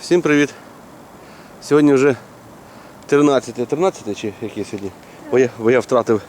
Всім привіт! Сьогодні вже 13, 13 чи який сьогодні? Бо я, бо я втратив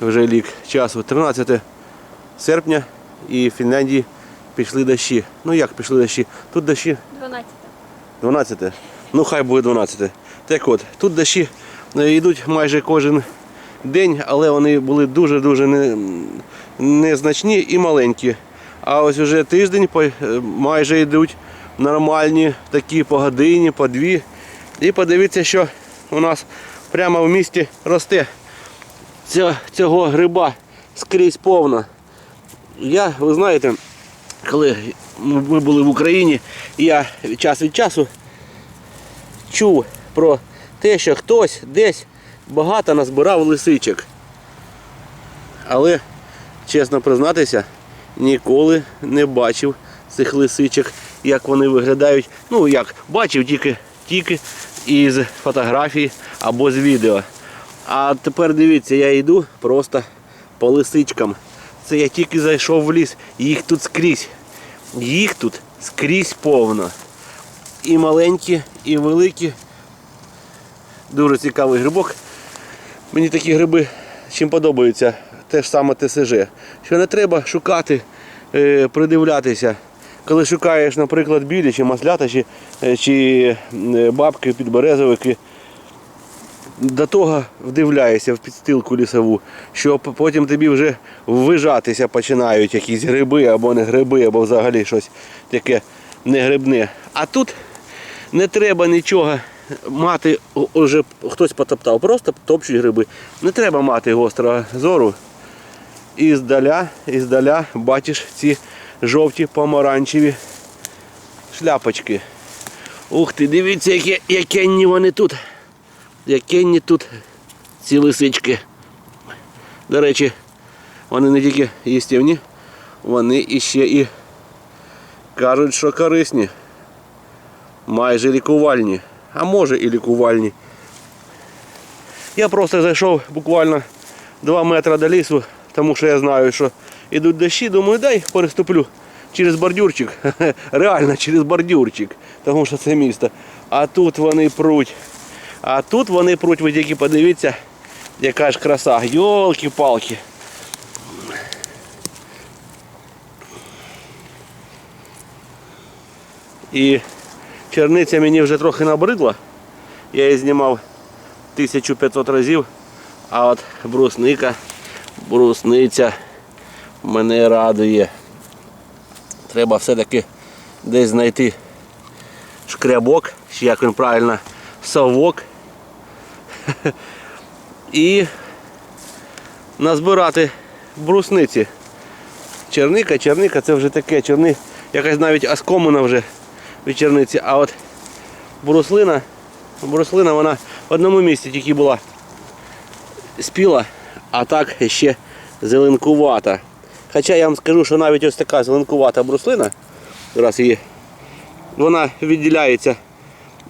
вже лік часу. 13 серпня і в Фінляндії пішли дощі. Ну як пішли дощі? Тут дощі 12. 12. Ну хай буде 12. Так от, тут дощі е, йдуть майже кожен день, але вони були дуже-дуже не, незначні і маленькі. А ось уже тиждень е, майже йдуть нормальні такі по годині, по дві. І подивіться, що у нас прямо в місті росте цього гриба скрізь повно. Я, ви знаєте, коли ми були в Україні, я час від часу чув про те, що хтось десь багато назбирав лисичок. Але, чесно признатися, ніколи не бачив цих лисичок, як вони виглядають. Ну як, бачив тільки, тільки із фотографій або з відео. А тепер дивіться, я йду просто по лисичкам. Це я тільки зайшов в ліс, їх тут скрізь. Їх тут скрізь повно. І маленькі, і великі. Дуже цікавий грибок. Мені такі гриби чим подобаються. Те ж саме ТСЖ. Що не треба шукати, е, придивлятися. Коли шукаєш, наприклад, білі чи маслята, чи, е, чи е, бабки, підберезовики, до того вдивляєшся в підстилку лісову, що потім тобі вже ввижатися починають якісь гриби або не гриби, або взагалі щось таке не грибне. А тут не треба нічого мати, уже хтось потоптав, просто топчуть гриби. Не треба мати гострого зору. І здаля, і здаля бачиш ці жовті помаранчеві шляпочки. Ух ти, дивіться, які, які вони тут. Які тут ці лисички. До речі, вони не тільки їстівні, вони іще і кажуть, що корисні. Майже лікувальні. А може і лікувальні. Я просто зайшов буквально 2 метри до лісу, тому що я знаю, що йдуть дощі, думаю, дай переступлю через бордюрчик. Реально через бордюрчик, тому що це місто. А тут вони пруть. А тут вони пруть, ви тільки подивіться, яка ж краса. Йолки-палки. І черниця мені вже трохи набридла. Я її знімав 1500 разів. А от брусника, брусниця мене радує. Треба все-таки десь знайти шкрябок, чи як він правильно, совок. І назбирати брусниці. Черника, черника це вже таке, черни, якась навіть оскомина вже від черниці. А от бруслина, бруслина вона в одному місці тільки була спіла, а так ще зеленкувата. Хоча я вам скажу, що навіть ось така зеленкувата бруслина, зараз її, вона відділяється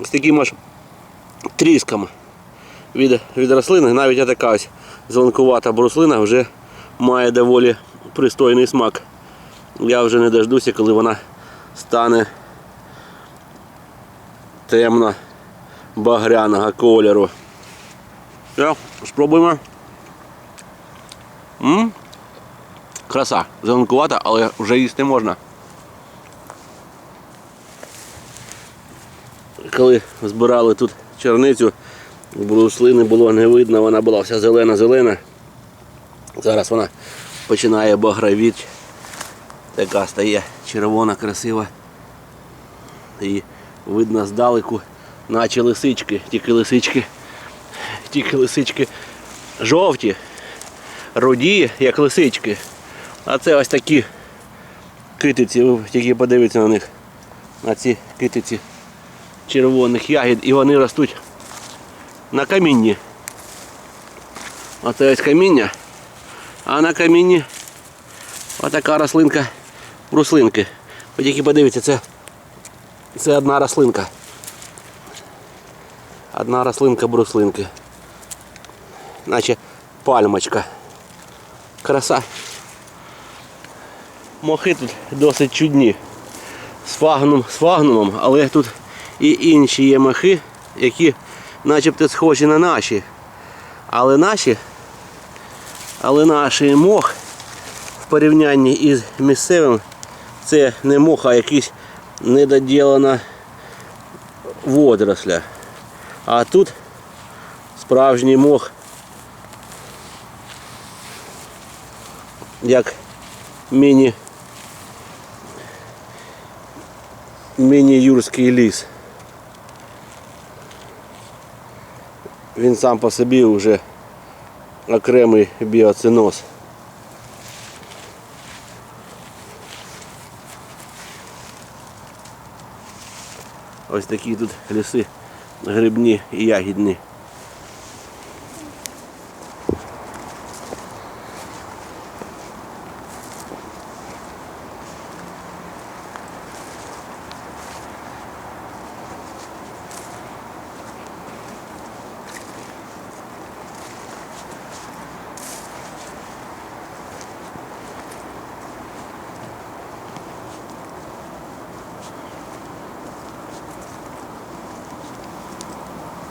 з таким аж тріском від, від рослини. Навіть така ось зеленкувата бруслина вже має доволі пристойний смак. Я вже не дождуся, коли вона стане темно багряного кольору. Все, спробуємо. М? Краса. Зеленкувата, але вже їсти можна. Коли збирали тут черницю, бруслини було не видно, вона була вся зелена-зелена. Зараз вона починає багровіти. Така стає червона, красива. І видно здалеку, наче лисички, тільки лисички, тільки лисички жовті, руді, як лисички. А це ось такі китиці, ви тільки подивіться на них, на ці китиці червоних ягід, і вони ростуть на камінні. Оце ось каміння, а на камінні отака рослинка бруслинки. Ви тільки подивіться, це, це одна рослинка. Одна рослинка бруслинки. Наче пальмочка. Краса. Мохи тут досить чудні. З фагном, з фагнумом, але тут і інші є махи, які начебто схожі на наші. Але наші, але наші мох в порівнянні із місцевим це не мох, а якийсь недоділена водоросля. А тут справжній мох, як міні міні-юрський ліс. Він сам по собі вже окремий біоциноз. Ось такі тут ліси грибні і ягідні.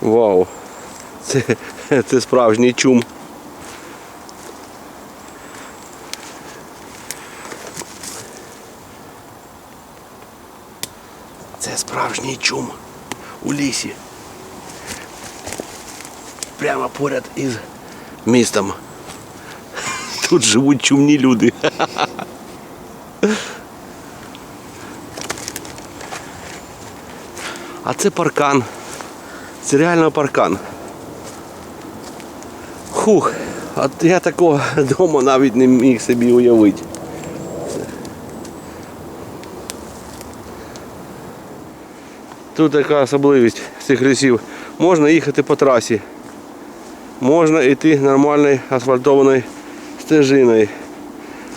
Вау! Це, це справжній чум. Це справжній чум у лісі. Прямо поряд із містом. Тут живуть чумні люди. А це паркан. Це реально паркан. Хух, от я такого вдома навіть не міг собі уявити. Тут така особливість цих лісів. Можна їхати по трасі. Можна йти нормальною асфальтованою стежиною.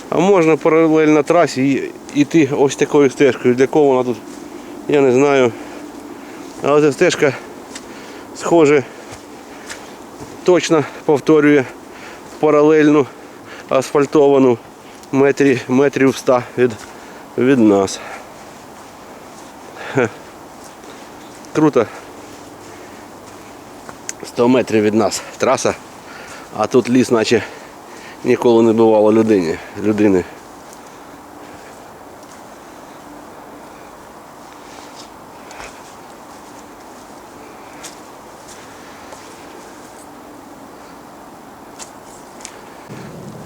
А можна паралельно трасі йти ось такою стежкою. Для кого вона тут, я не знаю. Але ця стежка схоже, точно повторює паралельну асфальтовану метрі, метрів 100 від, від нас. Хе. Круто. 100 метрів від нас траса, а тут ліс наче ніколи не бувало людині, людини.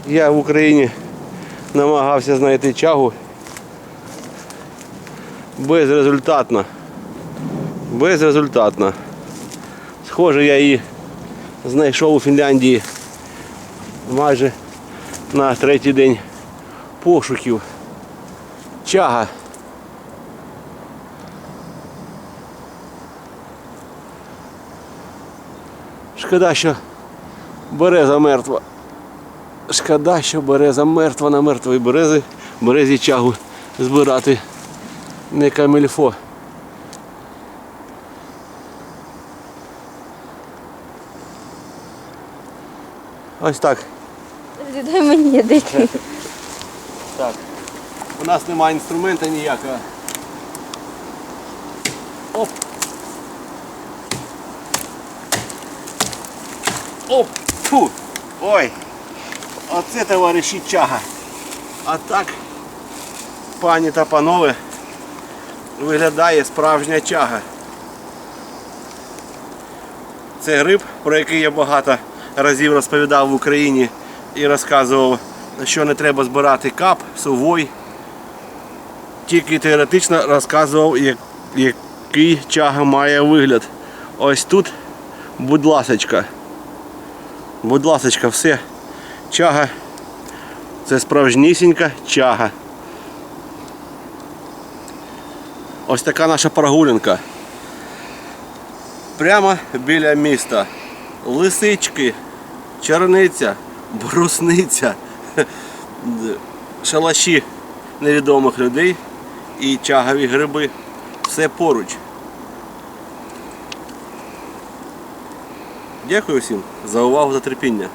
Я в Україні намагався знайти чагу безрезультатно. Безрезультатно. Схоже, я її знайшов у Фінляндії майже на третій день пошуків. Чага. Шкода, що береза мертва. Шкода, що береза мертва на мертвої берези, березі чагу збирати не камельфо. Ось так. Дай мені дитину. Так. У нас немає інструмента ніякого. Оп. Оп. Фу. Ой. Оце товариші чага. А так, пані та панове, виглядає справжня чага. Це гриб, про який я багато разів розповідав в Україні і розказував, що не треба збирати кап, сувой. Тільки теоретично розказував, як- який чага має вигляд. Ось тут, будь ласочка. Будь ласочка, все. Чага. Це справжнісінька чага. Ось така наша прогулянка. Прямо біля міста. Лисички, черниця, брусниця, шалаші невідомих людей і чагові гриби. Все поруч. Дякую всім за увагу за терпіння.